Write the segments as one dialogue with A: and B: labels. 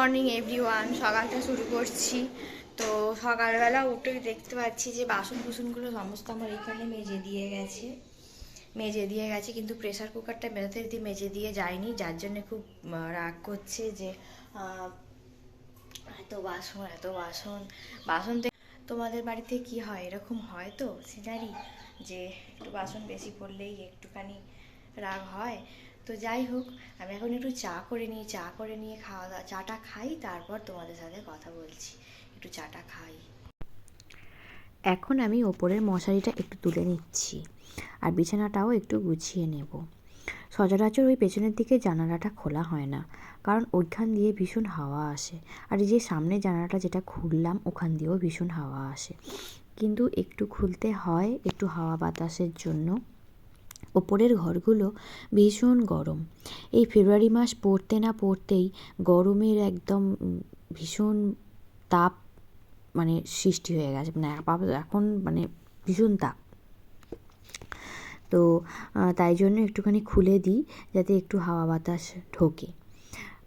A: Morning everyone সকালটা শুরু করছি। তো সকালবেলা উঠে দেখতে পাচ্ছি যে বাসন কুসনগুলো সমস্ত আমার এখানে মেজে দিয়ে গেছে। মেজে দিয়ে গেছে, কিন্তু প্রেশার কুকারটা মেজাতে দিয়ে মেজে দিয়ে যায়নি। যার জন্যে খুব রাগ করছে যে এত বাসন এত বাসন। বাসন তোমাদের বাড়িতে কি হয়? এরকম হয় তো? সিনারি যে একটু বাসন বেশি পড়লেই একটুখানি রাগ হয়। তো যাই হোক, আমি এখন একটু চা করে নিই, চা করে নিয়ে খাওয়া দাওয়া, চাটা খাই, তারপর তোমাদের সাথে কথা বলছি। একটু চাটা খাই।
B: এখন আমি ওপরের মশারিটা একটু তুলে নিচ্ছি আর বিছানাটাও একটু গুছিয়ে নেব। সচরাচর ওই পেছনের দিকে জানালাটা খোলা হয় না, কারণ ওইখান দিয়ে ভীষণ হাওয়া আসে আর এই যে সামনে জানালাটা যেটা খুললাম, ওখান দিয়েও ভীষণ হাওয়া আসে। কিন্তু একটু খুলতে হয়, একটু হাওয়া বাতাসের জন্য। ওপরের ঘরগুলো ভীষণ গরম। এই ফেব্রুয়ারি মাস পড়তে না পড়তেই গরমের একদম ভীষণ তাপ মানে সৃষ্টি হয়ে গেছে। মানে এখন মানে ভীষণ তাপ। তো তাই জন্য একটুখানি খুলে দিই যাতে একটু হাওয়া বাতাস ঢোকে।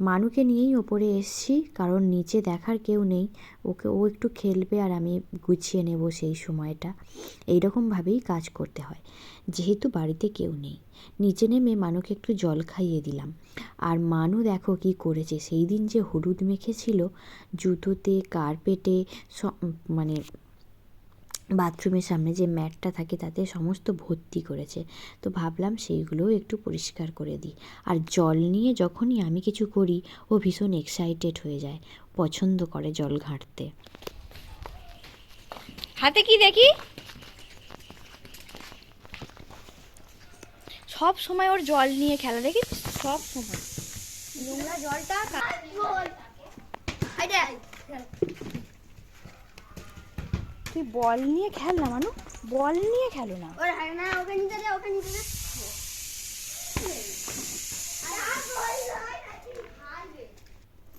B: মানুকে নিয়েই ওপরে এসছি, কারণ নিচে দেখার কেউ নেই। ওকে, ও একটু খেলবে আর আমি গুছিয়ে নেব সেই সময়টা। এইরকমভাবেই কাজ করতে হয়। যেহেতু বাড়িতে কেউ নেই। নিচে নেমে মানুকে একটু জল খাইয়ে দিলাম। আর মানু দেখো কি করেছে। সেই দিন যে হলুদ মেখেছিল, জুতোতে, কার্পেটে মানে বাথরুমের সামনে যে ম্যাটটা থাকে তাতে সমস্ত ভর্তি করেছে। তো ভাবলাম সেইগুলোও একটু পরিষ্কার করে দিই। আর জল নিয়ে যখনই আমি কিছু করি ও ভীষণ এক্সাইটেড হয়ে যায় পছন্দ করে জল ঘাঁটতে।
A: হাতে কি দেখি? সব সময় ওর জল নিয়ে খেলা দেখি সব সময়। নোংরা জলটা তুই বল নিয়ে খেল না মানু। বল নিয়ে খেলো না।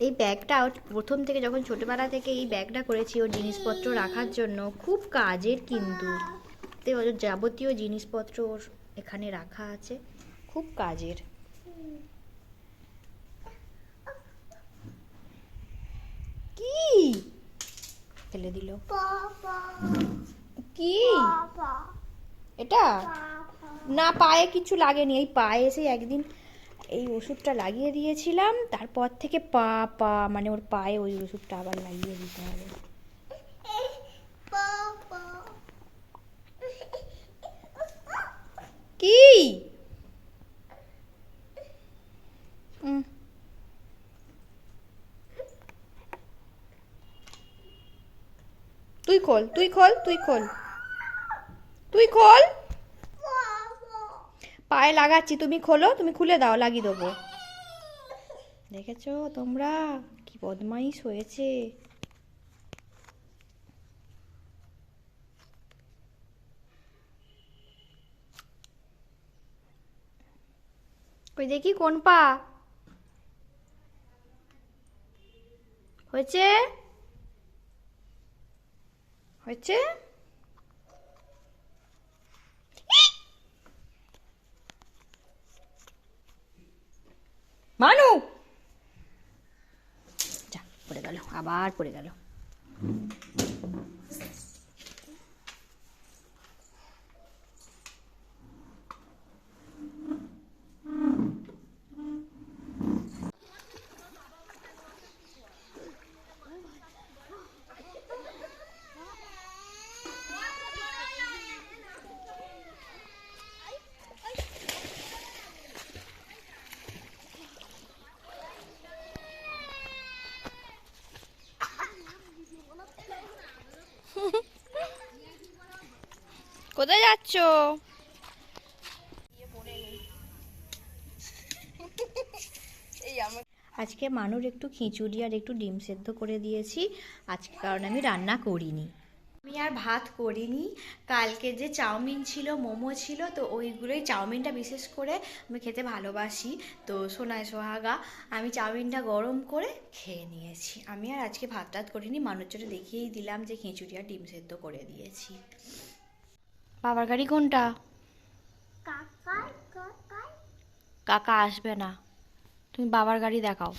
A: এই ব্যাগটা ওর প্রথম থেকে যখন ছোটবেলা থেকে এই ব্যাগটা করেছি ওর জিনিসপত্র রাখার জন্য খুব কাজের কিন্তু। তো যাবতীয় জিনিসপত্র ওর এখানে রাখা আছে। খুব কাজের কি ফেলে দিল। কি? এটা? না পায়ে কিছু লাগেনি। এই পায়ে এসে একদিন এই ওষুধটা লাগিয়ে দিয়েছিলাম তারপর থেকে পা পা মানে ওর পায়ে ওই ওষুধটা আবার লাগিয়ে দিতে হবে। কি? খোল, তুই খোল তুই খোল। তুই খোল। পায়ে লাগাচ্ছি, তুমি খোলো, তুমি খুলে দাও, লাগিয়ে দেবো। দেখেছ তোমরা? কি বদমাইশ হয়েছে। ওই দেখি কোন পা? হয়েছে? হয়েছে? মানু! যা পড়ে গেল আবার পড়ে গেল। কোথায় যাচ্ছ? আজকে মানুর একটু খিচুড়ি আর একটু ডিম সেদ্ধ করে দিয়েছি। আজকে কারণ আমি রান্না করিনি। আমি আর ভাত করিনি। কালকে যে চাউমিন ছিল মোমো ছিল তো ওইগুলোই চাউমিনটা বিশেষ করে আমি খেতে ভালোবাসি। তো সোনায় সোহাগা আমি চাউমিনটা গরম করে খেয়ে নিয়েছি। আমি আর আজকে ভাত টাত করিনি। মানুষ দেখিয়েই দিলাম যে খিচুড়ি আর ডিম সেদ্ধ করে দিয়েছি। বাবার গাড়ি কোনটা? কাকা আসবে না। তুমি বাবার গাড়ি দেখাও।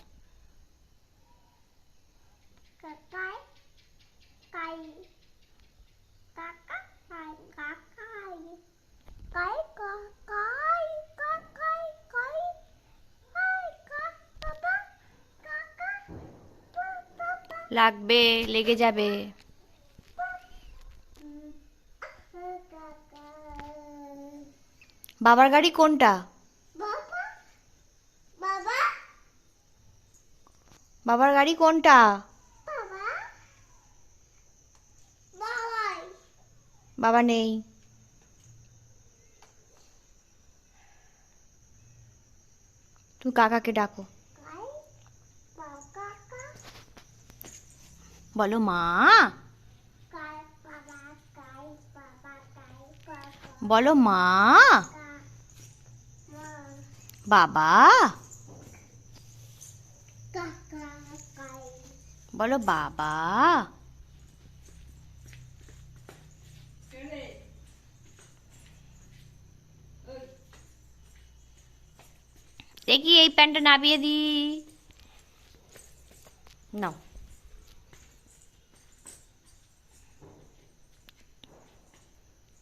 C: লাগবে লেগে যাবে। বাবার গাড়ি কোনটা? বাবার গাড়ি কোনটা? বাবা। নেই। তুমি কাকাকে ডাকো। বলো মা। বলো মা। বাবা। বলো বাবা। দেখি এই প্যান্টটা নাবিয়ে দি। নাও।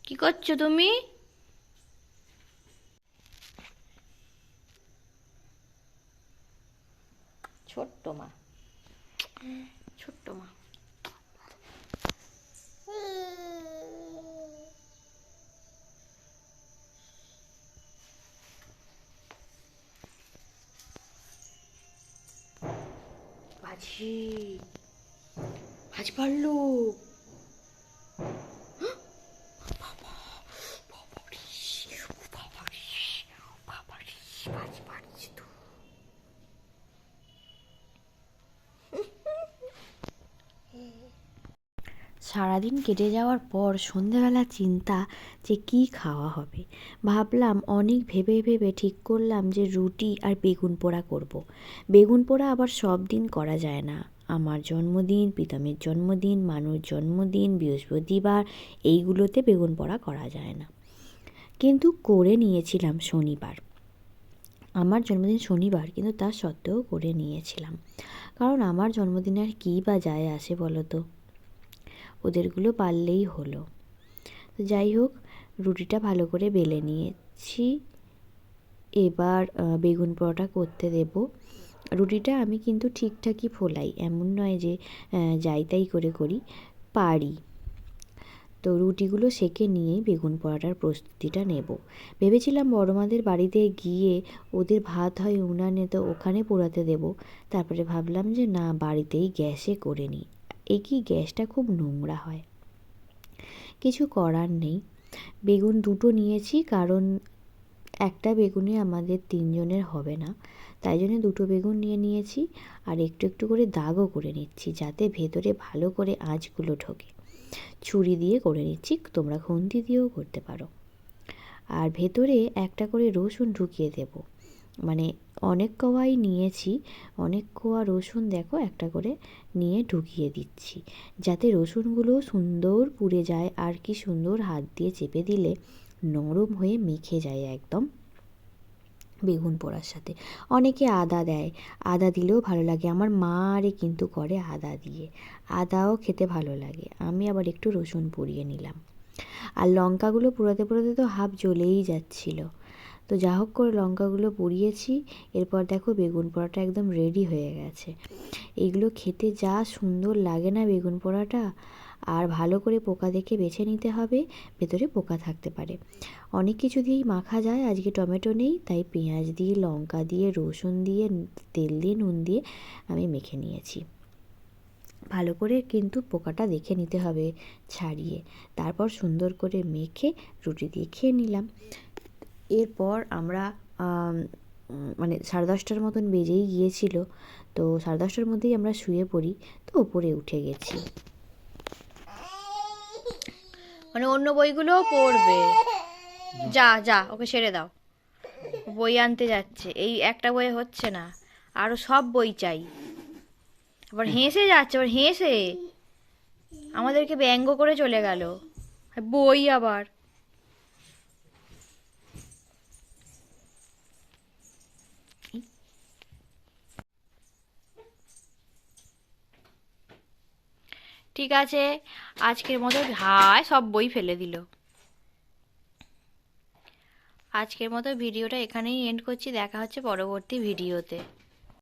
C: কি করছ তুমি? ছোট্ট মা। ছোট্ট মা। ভাজি ভাজ পারল।
A: সারাদিন কেটে যাওয়ার পর সন্ধেবেলা চিন্তা যে কী খাওয়া হবে। ভাবলাম অনেক ভেবে ভেবে ঠিক করলাম যে রুটি আর বেগুন পোড়া করব। বেগুন পোড়া আবার সব দিন করা যায় না। আমার জন্মদিন প্রীতমের জন্মদিন মানুষ জন্মদিন, বৃহস্পতিবার, এইগুলোতে বেগুন পোড়া করা যায় না। কিন্তু করে নিয়েছিলাম শনিবার। আমার জন্মদিন শনিবার, কিন্তু তা সত্ত্বেও করে নিয়েছিলাম। কারণ আমার জন্মদিনে আর কী বা যায় আসে বলো তো? ওদেরগুলো পারলেই হলো। তো যাই হোক, রুটিটা ভালো করে বেলে নিয়েছি। এবার বেগুন পরোটা করতে দেব। রুটিটা আমি কিন্তু ঠিকঠাকই ফোলাই, এমন নয় যে যাই তাই করে করি, পারি। তো রুটিগুলো সেকে নিয়েই বেগুন পরোটার প্রস্তুতিটা নেব। ভেবেছিলাম বড়মাদের বাড়িতে গিয়ে ওদের ভাত হয় উনানে, তো ওখানে পোড়াতে দেব। তারপরে ভাবলাম যে না, বাড়িতেই গ্যাসে করে নিই। এ কি গ্যাসটা খুব নোংরা হয়? কিছু করার নেই। বেগুন দুটো নিয়েছি, কারণ একটা বেগুনে আমাদের তিনজনের হবে না। তাই জন্য দুটো বেগুন নিয়ে নিয়েছি, আর একটু একটু করে দাগও করে নিচ্ছি, যাতে ভেতরে ভালো করে আঁচগুলো ঢোকে। ছুরি দিয়ে করে নিচ্ছি, তোমরা খুন্তি দিয়েও করতে পারো। আর ভেতরে একটা করে রসুন ঢুকিয়ে দেব। মানে অনেক কোয়াই নিয়েছি, অনেক কোয়া রসুন দেখো একটা করে নিয়ে ঢুকিয়ে দিচ্ছি। যাতে রসুনগুলো সুন্দর পুড়ে যায় আর কি সুন্দর হাত দিয়ে চেপে দিলে নরম হয়ে মেখে যায় একদম বেগুন পোড়ার সাথে। অনেকে আদা দেয়, আদা দিলেও ভালো লাগে। আমার মা আরে কিন্তু করে আদা দিয়ে। আদাও খেতে ভালো লাগে। আমি আবার একটু রসুন পুড়িয়ে নিলাম। আর লঙ্কাগুলো পোড়াতে পোড়াতে তো হাফ জ্বলেই যাচ্ছিল। তো যা হোক করে লঙ্কাগুলো পুড়িয়েছি, এরপর দেখো বেগুন পোড়াটা একদম রেডি হয়ে গেছে। এগুলো খেতে যা সুন্দর লাগে না বেগুন পোড়াটা, আর ভালো করে পোকা দেখে বেছে নিতে হবে, ভেতরে পোকা থাকতে পারে। অনেক কিছু দিয়েই মাখা যায়, আজকে টমেটো নেই, তাই পেঁয়াজ দিয়ে, লঙ্কা দিয়ে, রসুন দিয়ে, তেল দিয়ে, নুন দিয়ে আমি মেখে নিয়েছি। ভালো করে কিন্তু পোকাটা দেখে নিতে হবে, ছাড়িয়ে। তারপর সুন্দর করে মেখে রুটি দিয়ে খেয়ে নিলাম। এরপর আমরা মানে সাড়ে দশটার মতন বেজেই গিয়েছিল, তো সাড়ে দশটার মধ্যেই আমরা শুয়ে পড়ি, তো ওপরে উঠে গেছি।
C: মানে অন্য বইগুলোও পড়বে। যা যা, ওকে ছেড়ে দাও। বই আনতে যাচ্ছে। এই একটা বই হচ্ছে না, আরও সব বই চাই। আবার হেসে যাচ্ছে, আবার হেসে। আমাদেরকে ব্যঙ্গ করে চলে গেল। বই আবার। ঠিক আছে? আজকের মতো হায় সব বই ফেলে দিল। আজকের মতো ভিডিওটা এখানেই এন্ড করছি। দেখা হচ্ছে পরবর্তী ভিডিওতে।